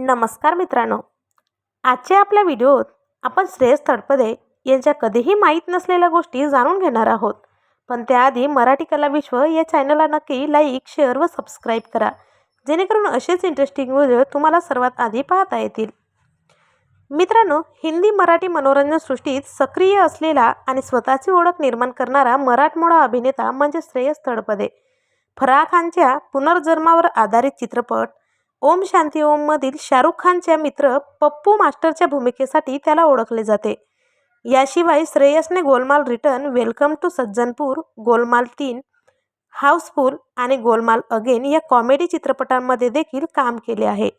नमस्कार मित्रांनो. आजच्या आपल्या व्हिडिओत आपण श्रेयस तळपदे यांच्या कधीही माहीत नसलेल्या गोष्टी जाणून घेणार आहोत. पण त्याआधी मराठी कला विश्व या चॅनलला नक्की लाईक शेअर व सबस्क्राईब करा. जेणेकरून असेच इंटरेस्टिंग व्हिडिओ तुम्हाला सर्वात आधी पाहता येतील. मित्रांनो हिंदी मराठी मनोरंजन सृष्टीत सक्रिय असलेला आणि स्वतःची ओळख निर्माण करणारा मराठमोळा अभिनेता म्हणजे श्रेयस तळपदे फराह खानच्या पुनर्जन्मावर आधारित चित्रपट ओम शांती ओममधील शाहरुख खानच्या मित्र पप्पू मास्टरच्या भूमिकेसाठी त्याला ओळखले जाते. याशिवाय श्रेयसने Golmaal return welcome to Sajjanpur Golmaal तीन हाऊसफुल आणि गोलमाल अगेन या कॉमेडी चित्रपटांमध्ये देखील काम केले आहे.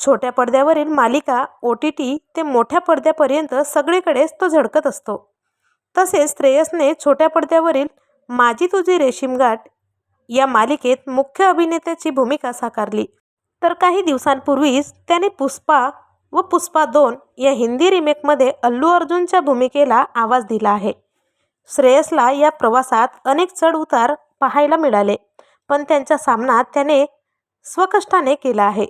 छोट्या पडद्यावरील मालिका ओ टी टी ते मोठ्या पडद्यापर्यंत सगळीकडेच तो झळकत असतो. तसेच श्रेयसने छोट्या पडद्यावरील माझी तुझी रेशीमगाठ या मालिकेत मुख्य अभिनेत्याची भूमिका साकारली. तर काही दिवसांपूर्वीच त्याने पुष्पा व पुष्पा दोन या हिंदी रिमेकमध्ये अल्लू अर्जुनच्या भूमिकेला आवाज दिला आहे. श्रेयसला या प्रवासात अनेक चढउतार पाहायला मिळाले पण त्यांचा सामना त्याने स्वकष्टाने केला आहे.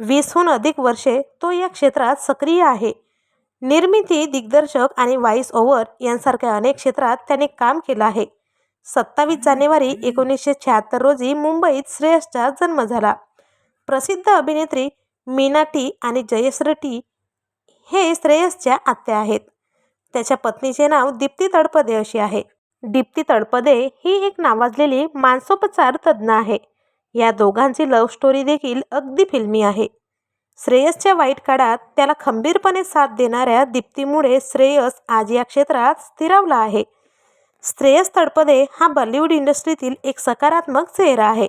वीसहून अधिक वर्षे तो या क्षेत्रात सक्रिय आहे. निर्मिती दिग्दर्शक आणि व्हॉइस ओव्हर यांसारख्या अनेक क्षेत्रात त्याने काम केलं आहे. सत्तावीस जानेवारी एकोणीसशे शहात्तर रोजी मुंबईत श्रेयसचा जन्म झाला. प्रसिद्ध अभिनेत्री मीना टी आणि जयश्र टी हे श्रेयसच्या आत्या आहेत. त्याच्या पत्नीचे नाव दीप्ती तळपदे अशी आहे. दीप्ती तळपदे ही एक नावाजलेली मानसोपचार तज्ज्ञ आहे. या दोघांची लव्ह स्टोरी देखील अगदी फिल्मी आहे. श्रेयसच्या वाईट काळात त्याला खंबीरपणे साथ देणाऱ्या दीप्तीमुळे श्रेयस आज या क्षेत्रात स्थिरावला आहे. श्रेयस तळपदे हा बॉलिवूड इंडस्ट्रीतील एक सकारात्मक चेहरा आहे.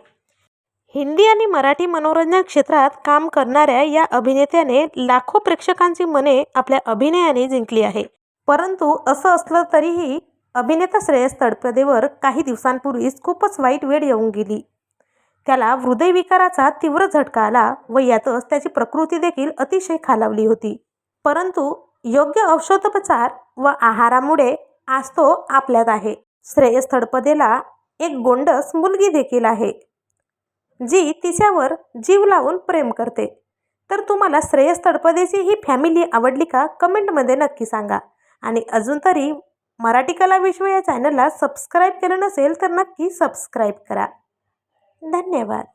हिंदी आणि मराठी मनोरंजन क्षेत्रात काम करणाऱ्या या अभिनेत्याने लाखो प्रेक्षकांची मने आपल्या अभिनयाने जिंकली आहे. परंतु असं असलं तरीही अभिनेता श्रेयस तळपदेवर काही दिवसांपूर्वीच खूपच वाईट वेळ येऊन गेली. त्याला हृदयविकाराचा तीव्र झटका आला व यातच त्याची प्रकृती देखील अतिशय खालावली होती. परंतु योग्य औषधोपचार व आहारामुळे आज तो आपल्यात आहे. श्रेयस तळपदेला एक गोंडस मुलगी देखील आहे. जी तिच्यावर जीव लावून प्रेम करते. तर तुम्हाला श्रेयस तळपदेची ही फॅमिली आवडली का? कमेंटमध्ये नक्की सांगा. आणि अजून तरी मराठी कला विश्व या चॅनलला सबस्क्राईब केलं नसेल तर नक्की सबस्क्राईब करा. धन्यवाद.